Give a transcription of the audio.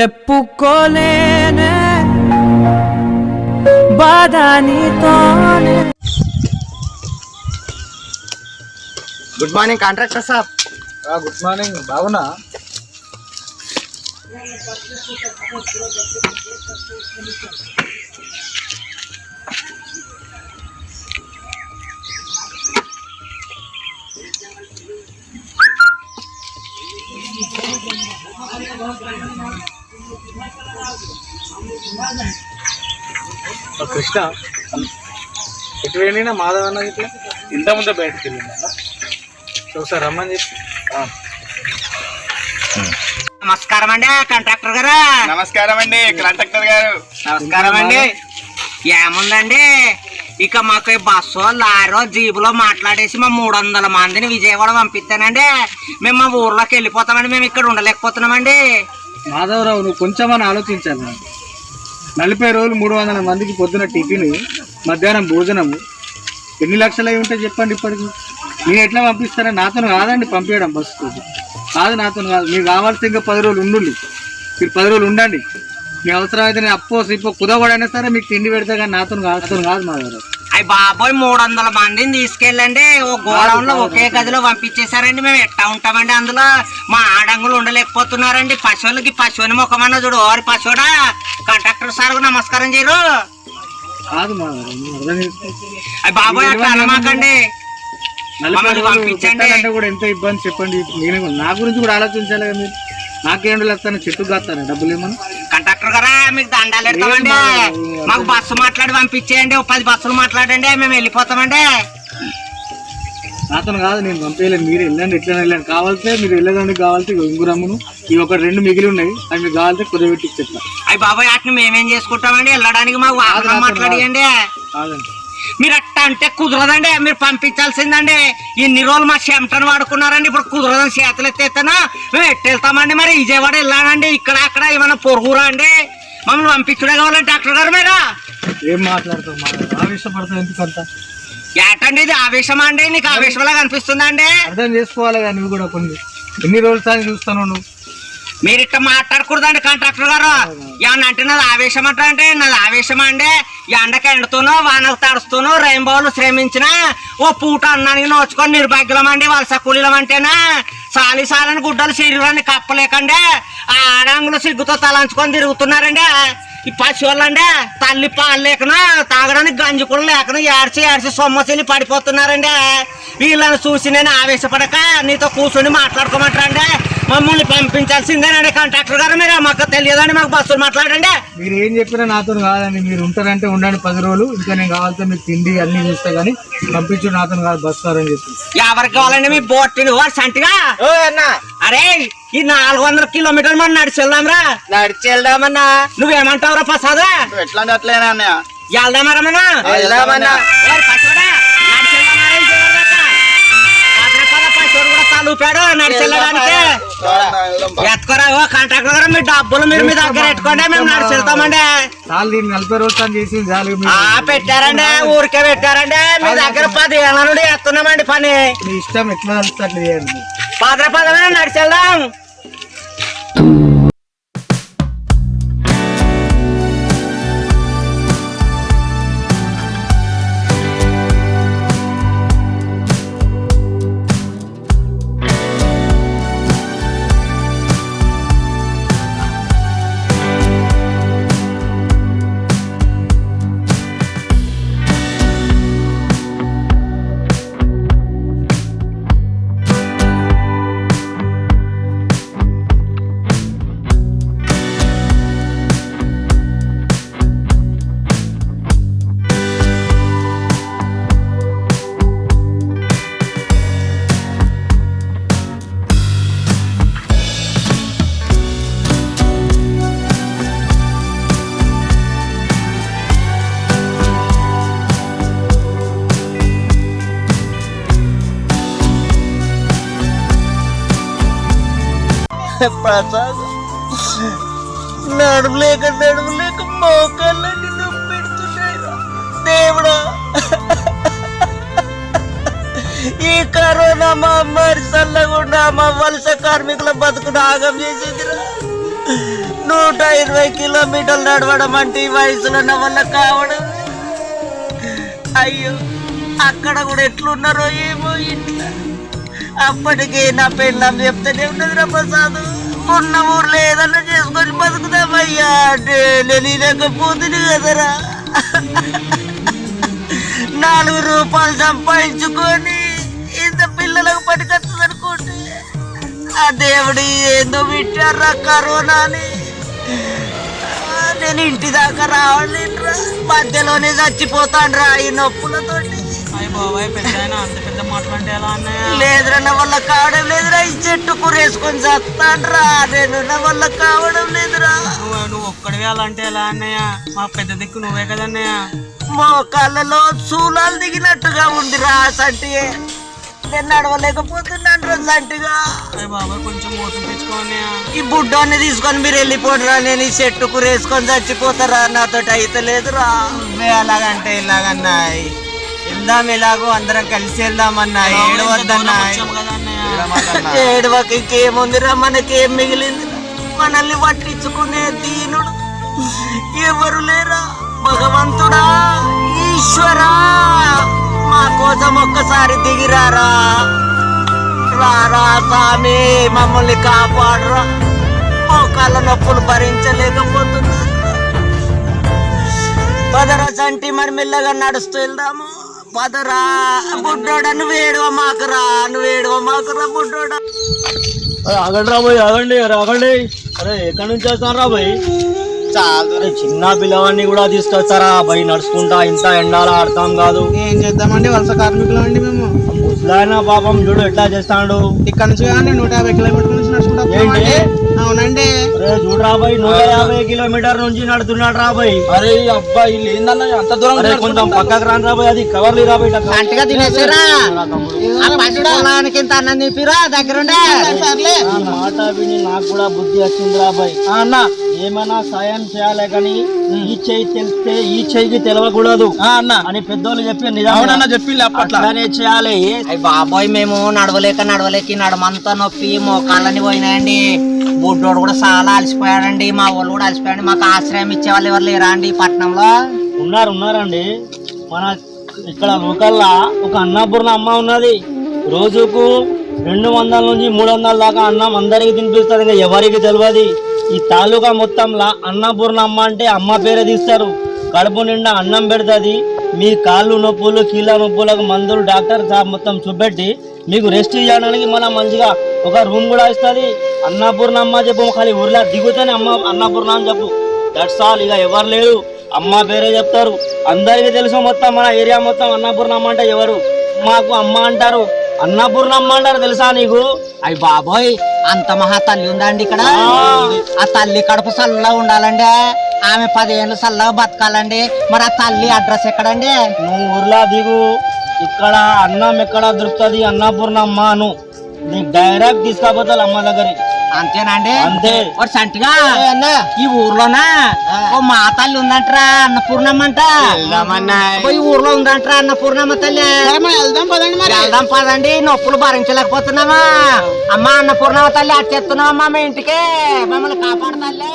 చెప్పుకోలేనే బాధ నీతోనే good morning contractor సాబ్ గుడ్ మార్నింగ్ బాగున్నా ఓ కృష్ణ ఎటు వెళ్ళినా మాధవ్ అన్న ఇట్లా? ఇంత ముందే బయటకు వెళ్ళిందా? ఒకసారి రమ్మని చెప్పి. నమస్కారం అండి కాంట్రాక్టర్ గారు. నమస్కారం అండి కాంట్రాక్టర్ గారు. నమస్కారం అండి. ఏముందండి? ఇక మాకు ఈ బస్సు లారో జీబులో మాట్లాడేసి మా మూడు వందల మందిని విజయవాడ పంపిస్తానండి. మేము మా ఊర్లోకి వెళ్ళిపోతామండి మేము ఇక్కడ ఉండలేకపోతున్నామండి. మాధవరావు నువ్వు కొంచెమని ఆలోచించాలి నాకు. నలభై రోజులు మూడు వందల మందికి పొద్దున టిఫిన్ మధ్యాహ్నం భోజనము. ఎన్ని లక్షలు అయి ఉంటే చెప్పండి ఇప్పటికి? నేను ఎట్లా పంపిస్తానని నాతో కాదండి పంపించడం బస్సు కాదు నాతో కాదు. మీకు కావాల్సి ఇంకా పది రోజులు ఉండండి. మీరు పది రోజులు ఉండండి. మీ అవసరం అయితే నేను అప్పో సిప్పో కుదవడైనా సరే మీకు తిండి పెడతా కానీ నాతో కాదు నాతో కాదు మాధవరావు. అయ్యి బాబోయ్ మూడు వందల మందిని తీసుకెళ్ళండి. ఓ గోడౌన్లో ఒకే గదిలో పంపించేశారండి. మేము ఎట్టా ఉంటామండి అందులో? మా ఆడంగులు ఉండలేకపోతున్నారండి. పశువులకి పశువుని ముఖమన్న చూడు. ఓరి పశువుడా కండక్టర్ సార్ నమస్కారం చేయరు. అయ్యి బాబోయ్ అట్లా అనమాకండి. మమ్మల్ని పంపించండి. కూడా ఎంత ఇబ్బంది చెప్పండి. నా గురించి కూడా ఆలోచించాలి కదా మీరు. నాకేం వస్తాను చెట్టు కాస్తాను. డబ్బులు ఏమన్నా మీకు దండాలు పెడతామండి? మాకు బస్సు మాట్లాడి పంపించేయండి. పది బస్సులు మాట్లాడండి. మేము వెళ్ళిపోతామండి. నాతో కాదు నేను పంపేయలేను మీరు వెళ్ళండి ఎట్లా వెళ్ళండి. కావాలితే మీరు వెళ్ళదండి కావాలితే ఉంగురమ్మును. ఈ ఒక రెండు మిగిలి ఉన్నాయి. అవి మీకు కావాలితే కుదరబెట్టి చెప్తా అయ్యి బాబోయ్ వాటిని మేమేం చేసుకుంటామండి? వెళ్ళడానికి మాకు వాహనం మాట్లాడియండి. కాదండి. మీరు అట్ట అంటే కుదరదండి. మీరు పంపించాల్సిందండి. ఇన్ని రోజులు మా చెమటను వాడుకున్నారండి. ఇప్పుడు కుదరదని చేతులు ఎత్తేస్తాను మేము ఎట్టెళ్తామండి మరి? విజయవాడ వెళ్ళానండి ఇక్కడ అక్కడ ఏమైనా పొరుగురా అండి? మమ్మల్ని పంపించడే కావాలండి డాక్టర్ గారు మీరు? ఏం మాట్లాడతావు ఏటండి ఇది ఆవేశమా అండి? నీకు ఆవేశంలా కనిపిస్తుందా అండి? అర్థం చేసుకోవాలి కదా నువ్వు కూడా కొన్ని. ఎన్ని రోజుల సారి చూస్తాను నువ్వు? మీరు ఇట్లా మాట్లాడకూడదండి కాంట్రాక్టర్ గారు. ఏమన్నా అంటే నాది ఆవేశం అంట అంటే నాది ఆవేశమా అండి? ఎండకి ఎండుతూనో వానకు తడుస్తూనో రెయిన్బోలు శ్రమించిన ఓ పూట అన్నానికి నోచుకొని నిర్భాగ్యం అండి వలస కూలీలం అంటేనా సాలి సాలని గుడ్డలు శరీరాన్ని కప్పలేకండి. ఆ ఆడాంగులు సిగ్గుతో తలంచుకొని తిరుగుతున్నారండి. ఈ పశువులండి తల్లి పాలు లేకనా తాగడానికి గంజి కూడా లేకనా ఏడ్చి ఏడ్చి సొమ్మసిల్లి పడిపోతున్నారండి. వీళ్ళని చూసి నేను ఆవేశపడక నీతో కూర్చొని మాట్లాడుకోమంటారండి మమ్మల్ని పంపించాల్సిందేనండి కాంట్రాక్టర్ గారు మీరు మాకు తెలియదండి మాకు బస్సులు మాట్లాడండి. మీరు ఏం చెప్పినా నాతో కాదండి. మీరు ఉంటారంటే ఉండండి పది రోజులు. ఇంకా నేను కావాలంటే మీకు తిండి అన్ని చూస్తా కానీ పంపించు నాతో కాదు బస్ అని చెప్పి. ఎవరికి కావాలండి మీ బోట్టిని వాడు సంటిగా అరే ఈ నాలుగు వందల కిలోమీటర్లు మనం నడిచి వెళ్దాంరా నడిచి వెళ్దామన్నా నువ్వేమంటావురా ప్రసాద్? ఎట్లా అట్లేనా వెళ్దామన్నా. నడిచి వెళ్ళడానికి ఎత్తుకోరా ఓ కాంట్రాక్టర్ గారు మీ డబ్బులు మీరు మీ దగ్గర పెట్టుకోండి మేము నడిచి వెళ్తామండి. నలభై రోజులు చేసి పెట్టారండి ఊరికే పెట్టారండి. మీ దగ్గర పది ఏళ్ళ నుండి ఎత్తున్నామండి పని. ఇష్టం ఎట్లా చేయండి. పదర పదమే నడిచి వెళ్దాం. ప్రసాద్. నడుము లేక మోకాళ్ళని నొప్పి దేవుడా. ఈ కరోనా మహమ్మారి చల్లకుండా మా వలస కార్మికుల బతుకును ఆగం చేసేదిరా. నూట ఇరవై కిలోమీటర్లు నడవడం అంటే ఈ వయసులో నా వల్ల కావడం. అయ్యో అక్కడ కూడా ఎట్లున్నారో ఏమో ఇట్లా. అప్పటికే నా పెళ్ళం చెప్తూనే ఉన్నది ప్రసాద్. ఉన్న ఊర్లో ఏదన్నా చేసుకొని బతుకుదామయ్యా. అంటే నేను లేకపోతుంది కదరా. నాలుగు రూపాయలు సంపాదించుకొని ఇంత పిల్లలకు పనికొస్తుంది అనుకోండి ఆ దేవుడు ఏందో పెట్టారా కరోనా అని నేను ఇంటి దాకా రావాలిరా మధ్యలోనే చచ్చిపోతాను ఈ నొప్పులతోటి. బాబాయ్ పెద్ద అంత పెద్ద మాట్లాడితే ఎలా అన్నయ్య? లేదురా నా వల్ల కావడం లేదురా. ఈ చెట్టు కూరేసుకొని చస్తానురా. నేను నా వల్ల కావడం లేదురా. నువ్వు నువ్వు ఒక్కడివే అలా అంటే ఎలా అన్నయ్య? మా పెద్ద దిక్కు నువ్వే కదన్నయ్య? మోకాళ్ళలో చూలాలు దిగినట్టుగా ఉందిరా సంటి. నేను నడవలేకపోతున్నాను రా సంటిగా. బాబాయ్ కొంచెం మోసం తెచ్చుకో అన్నయ్య. ఈ బుడ్డోని తీసుకొని మీరు వెళ్ళిపోడరా నేను ఈ చెట్టు కూరేసుకొని చచ్చిపోతారా? నాతో అయితే లేదురా. నువ్వే అలాగంటే ఇలాగన్నాయి. వెళ్దాం ఎలాగో అందరం కలిసి వెళ్దామన్నా ఏడవద్దన్నా. వచ్చాము ఏడవకి ఇంకేముందిరా మనకేం మిగిలింది? మనల్ని పట్టించుకునే దీనుడు ఎవరు లేరా? భగవంతుడా ఈశ్వరా? మా కోసం ఒక్కసారి దిగిరారా రారా? స్వామి మమ్మల్ని కాపాడరా. మోకాళ్ళ నొప్పులు భరించలేకపోతున్నా. పదరా చంటి మరి మెల్లగా నడుస్తూ వెళ్దాము. పదరా బుడ్డోడా నువ్వు ఏడవ మాకురా నువ్వు ఏడవ మాకురా బుడ్డోడా. ఆగండి రాబోయ్ ఆగండి ఆగండి. అరే ఎక్కడి నుంచి వస్తాను రాబోయ్ అరే చిన్న పిల్లవాడిని కూడా తీసుకొస్తారా? బయ్ నడుచుకుంటా ఇంత ఎండాల అర్థం కాదు. ఏం చేద్దామండి? వలస కార్మికులు అండి మేము. ముసలాయన పాపం చూడు ఎట్లా చేస్తాడు. ఇక్కడ నుంచి కానీ నూట యాభై కిలోమీటర్ల నుంచి నడుచుకుంటా ఏంటి? అవునండి అరే చూడు రాబోయ్ నూట యాభై కిలోమీటర్ నుంచి నడుతున్నాడు రాబోయ్. అరే అబ్బా వీళ్ళు ఏందన్న అంత దూరం కొంచెం పక్కకు రాని రాబోయ్ అది కవర్లు రాబోయ్ అంటగా తినేసారా? ఆ పసిపోలానికి ఇంత అన్నం తిప్పిరా దగ్గరుండే. మాట విని నాకు కూడా బుద్ధి వచ్చింది రాబోయ్. అన్న ఏమైనా సాయం చేయాలి కానీ ఈ చెయ్యి తెలిస్తే ఈ చెయ్యికి తెలవకూడదు. అన్న. అని పెద్దోళ్ళు చెప్పి నిజం అవునన్న చెప్పి అట్లానే చేయాలి. బాబోయ్ మేము నడవలేక నడవలేక నడమంతా నొప్పి మోకాళ్ళని పోయినాయండి. బుడ్డోడు కూడా చాలా అలసిపోయాడండి మా వాళ్ళు కూడా అలసిపోయాడు మాకు ఆశ్రయం ఇచ్చే వాళ్ళు ఎవరు లేరా అండి పట్టణంలో? ఉన్నారు ఉన్నారండి. మన ఇక్కడ లోకల్లా ఒక అన్నపూర్ణ అమ్మ ఉన్నది. రోజుకు రెండు వందల నుంచి మూడు వందల దాకా అన్నం అందరికి తినిపిస్తుంది ఇంకా ఎవరికి తెలియదు ఈ తాలూకా మొత్తంలో అన్నపూర్ణమ్మ అంటే అమ్మ పేరే తీస్తారు. కడుపు నిండా అన్నం పెడుతుంది. మీ కాళ్ళు నొప్పులు కీళ్ళ నొప్పులకు మందులు డాక్టర్ సాబ్ మొత్తం చూపెట్టి మీకు రెస్ట్ చేయడానికి మన మంచిగా ఒక రూమ్ కూడా ఇస్తుంది. అన్నపూర్ణమ్మ చెప్పు ఖాళీ ఊర్లో దిగుతేనే అమ్మ అన్నపూర్ణ అని చెప్పు. దట్స్ ఆల్ ఇక ఎవరు లేరు. అమ్మ పేరే చెప్తారు. అందరికీ తెలుసు మొత్తం మన ఏరియా మొత్తం అన్నపూర్ణమ్మ అంటే ఎవరు? మాకు అమ్మ అంటారు. అన్నపూర్ణమ్మ అంటారు తెలుసా నీకు? అయ్య బాబోయ్ అంత మహా తల్లి ఉందండి ఇక్కడ. ఆ. తల్లి కడుపు చల్లగా ఉండాలండి. ఆమె పదిహేను చల్లగా బతకాలండి. మరి ఆ తల్లి అడ్రస్ ఎక్కడండి? నువ్వు ఊర్లో దిగు. ఇక్కడ అన్నం ఎక్కడ దొరుకుతుంది? అన్నపూర్ణమ్మ అను. నీకు డైరెక్ట్ తీసుకపోతారు అమ్మ దగ్గరికి. అంతేనండి? అంతే. ఒక సంటిగా ఈ ఊర్లోనా? ఓ మా తల్లి ఉందంటరా అన్నపూర్ణమ్మ అంట ఓ ఈ ఊర్లో ఉందంటరా అన్నపూర్ణమ్మ తల్లి. వెళ్దాం పదండి మరి. వెళ్దాం పదండి నొప్పులు భరించలేకపోతున్నామా అమ్మా అన్నపూర్ణమ్మ తల్లి అచ్చేస్తున్నామమ్మా మీ ఇంటికి? మమ్మల్ని కాపాడతల్లి